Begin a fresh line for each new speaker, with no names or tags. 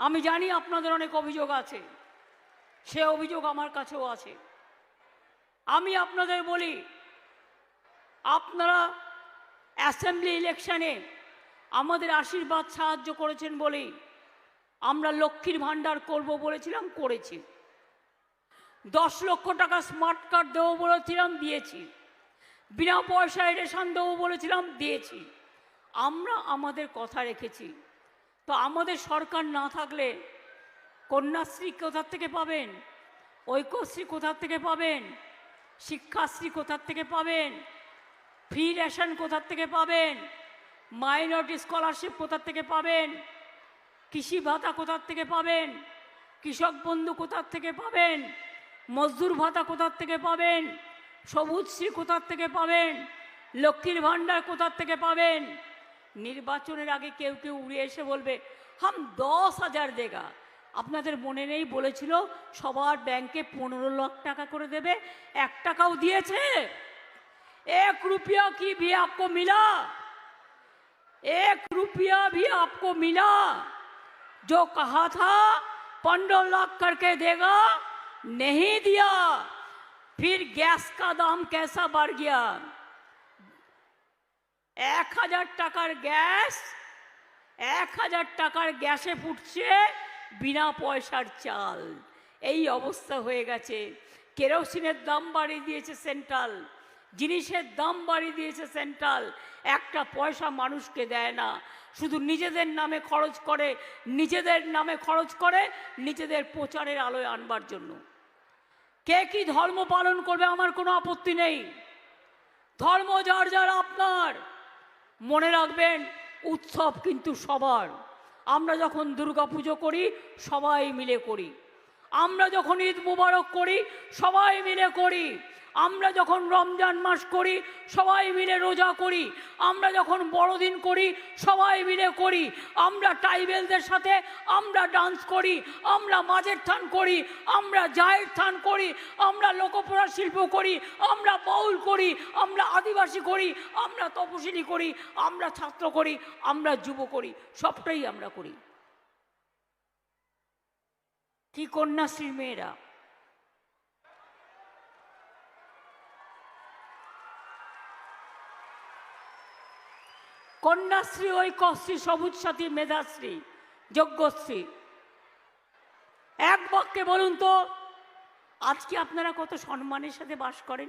আমি জানি আপনাদের অনেক অভিযোগ আছে। সে অভিযোগ আমার কাছেও আছে। আমি আপনাদের বলি, আপনারা অ্যাসেম্বলি ইলেকশনে আমাদের আশীর্বাদ সাহায্য করেছেন বলেই আমরা লক্ষ্মীর ভাণ্ডার করব বলেছিলাম, করেছি। দশ লক্ষ টাকা স্মার্ট কার্ড দেবো বলেছিলাম, দিয়েছি। বিনা পয়সায় রেশন দেবো বলেছিলাম, দিয়েছি। আমরা আমাদের কথা রেখেছি। তো আমাদের সরকার না থাকলে কন্যাশ্রী কোথার থেকে পাবেন ঐক্যশ্রী কোথার থেকে পাবেন শিক্ষাশ্রী কোথার থেকে পাবেন ফ্রি রেশন কোথার থেকে পাবেন মাইনরিটি স্কলারশিপ কোথার থেকে পাবেন কৃষি ভাতা কোথার থেকে পাবেন কৃষক বন্ধু কোথার থেকে পাবেন মজদুর ভাতা কোথার থেকে পাবেন সবুজশ্রী কোথার থেকে পাবেন লক্ষ্মীর ভাণ্ডার কোথার থেকে পাবেন নির্বাচনের আগে কেউ কেউ উড়ে এসে বলবে হাম দশ হাজার দেগা আপনাদের মনে নেই বলেছিল সবার ব্যাংকে পনেরো লাখ টাকা করে দেবে এক টাকাও দিয়েছে এক রুপিয়া কি भी आपको मिला एक रुपया भी आपको मिला जो कहा था पंद्रह लाख करके देगा नहीं दिया फिर गैस का दाम कैसा बढ़ गया এক হাজার টাকার গ্যাস, এক হাজার টাকার গ্যাসে ফুটছে বিনা পয়সার চাল। এই অবস্থা হয়ে গেছে। কেরোসিনের দাম বাড়িয়ে দিয়েছে সেন্ট্রাল। জিনিসের দাম বাড়িয়ে দিয়েছে সেন্ট্রাল। একটা পয়সা মানুষকে দেয় না। শুধু নিজেদের নামে খরচ করে, নিজেদের নামে খরচ করে, নিজেদের প্রচারের আলোয় আনবার জন্য। কে কি ধর্ম পালন করবে আমার কোনো আপত্তি নেই। ধর্ম যার যার আপনার। মনে রাখবেন, উৎসব কিন্তু সবার। আমরা যখন দুর্গাপুজো করি, সবাই মিলে করি। আমরা যখন ঈদ মুবারক করি, সবাই মিলে করি। আমরা যখন রমজান মাস করি, সবাই মিলে রোজা করি। আমরা যখন বড়দিন করি, সবাই মিলে করি, আমরা ট্রাইবেলদের সাথে আমরা ডান্স করি, আমরা মাঝের থান করি, আমরা জায়ের থান করি, আমরা লোকপড়া শিল্প করি, আমরা বাউল করি, আমরা আদিবাসী করি, আমরা তপশিলি করি, আমরা ছাত্র করি, আমরা যুব করি, সবটাই আমরা করি। কি কন্যাশ্রী মেয়েরা? কন্যাশ্রী ঐক্যশ্রী সবুজ সাথী, মেধাশ্রী, যজ্ঞশ্রী। এক বাক্যে বলুন তো, আজকে আপনারা কত সম্মানের সাথে বাস করেন?